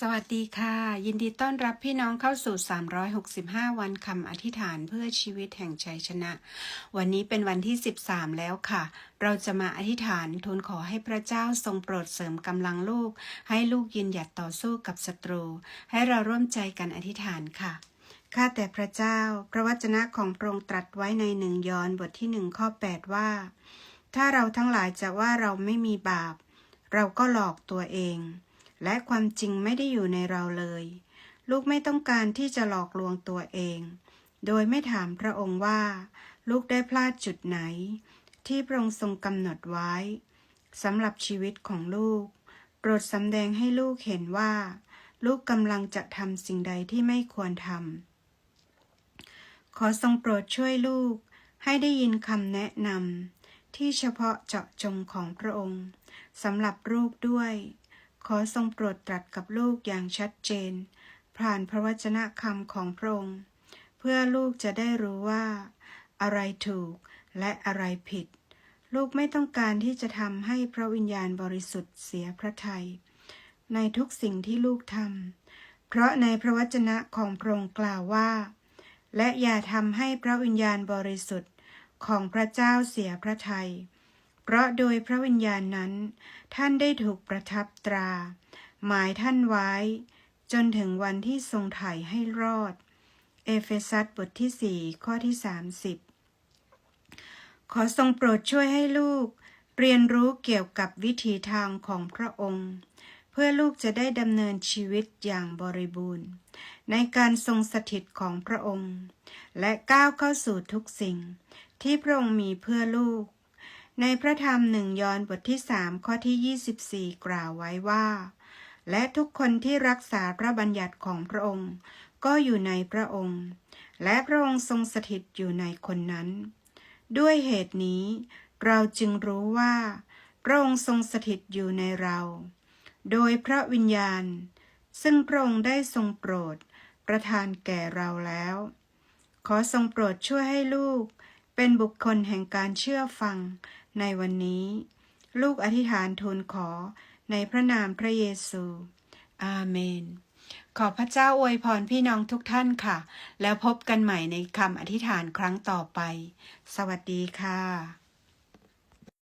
สวัสดีค่ะ ยินดีต้อนรับพี่น้องเข้าสู่ 365 วันคำอธิษฐานเพื่อชีวิตแห่งชัยชนะ วันนี้เป็นวันที่ 13 แล้วค่ะ เราจะมาอธิษฐานทูลขอให้พระเจ้าทรงโปรดเสริมกำลังลูก ให้ลูกยืนหยัดต่อสู้กับศัตรู ให้เราร่วมใจกันอธิษฐานค่ะข้าแต่พระเจ้า พระวจนะของพระองค์ตรัสไว้ในหนึ่งยอห์นบทที่หนึ่งข้อ 8 ว่า ถ้าเราทั้งหลายจะว่าเราไม่มีบาป เราก็หลอกตัวเอง และความจริงไม่ได้อยู่ในเราเลย ลูกไม่ต้องการที่จะหลอกลวงตัวเอง โดยไม่ถามพระองค์ว่า ลูกได้พลาดจุดไหน ที่พระองค์ทรงกำหนดไว้สำหรับชีวิตของลูก โปรดสำแดงให้ลูกเห็นว่า ลูกกำลังจะทำสิ่งใดที่ไม่ควรทำขอทรงโปรดช่วยลูกให้ได้ยินคำแนะนำที่เฉพาะเจาะจงของพระองค์สำหรับลูกด้วย ขอทรงโปรดตรัสกับลูกอย่างชัดเจน ผ่านพระวจนะคำของพระองค์ เพื่อลูกจะได้รู้ว่า อะไรถูกและอะไรผิด ลูกไม่ต้องการที่จะทำให้พระวิญญาณบริสุทธิ์เสียพระทยัยในทุกสิ่งที่ลูกทำ เพราะในพระวจนะของพระองค์กล่าวว่า และอย่าทำให้พระวิญญาณบริสุทธิ์ของพระเจ้าเสียพระทยัย เพราะโดยพระวิญญาณนั้น ท่านได้ถูกประทับตรา หมายท่านไว้ จนถึงวันที่ทรงไถ่ให้รอด เอเฟซัสบทที่ 4 ข้อที่ 30 ขอทรงโปรดช่วยให้ลูก เรียนรู้เกี่ยวกับวิถีทางของพระองค์ เพื่อลูกจะได้ดำเนินชีวิตอย่างบริบูรณ์ ในการทรงสถิตของพระองค์ และก้าวเข้าสู่ทุกสิ่ง ที่พระองค์มีเพื่อลูก ในพระธรรมหนึ่งยอห์นบทที่สามข้อที่ 24 กล่าวไว้ว่า และทุกคนที่รักษาพระบัญญัติของพระองค์ ก็อยู่ในพระองค์ และพระองค์ทรงสถิตอยู่ในคนนั้น ด้วยเหตุนี้ เราจึงรู้ว่า พระองค์ทรงสถิตอยู่ในเรา โดยพระวิญญาณ ซึ่งพระองค์ได้ทรงโปรดประทานแก่เราแล้ว ขอทรงโปรดช่วยให้ลูก เป็นบุคคลแห่งการเชื่อฟังในวันนี้ ลูกอธิษฐานทูลขอในพระนามพระเยซู อาเมน ขอพระเจ้าอวยพรพี่น้องทุกท่านค่ะ แล้วพบกันใหม่ในคำอธิษฐานครั้งต่อไป สวัสดีค่ะ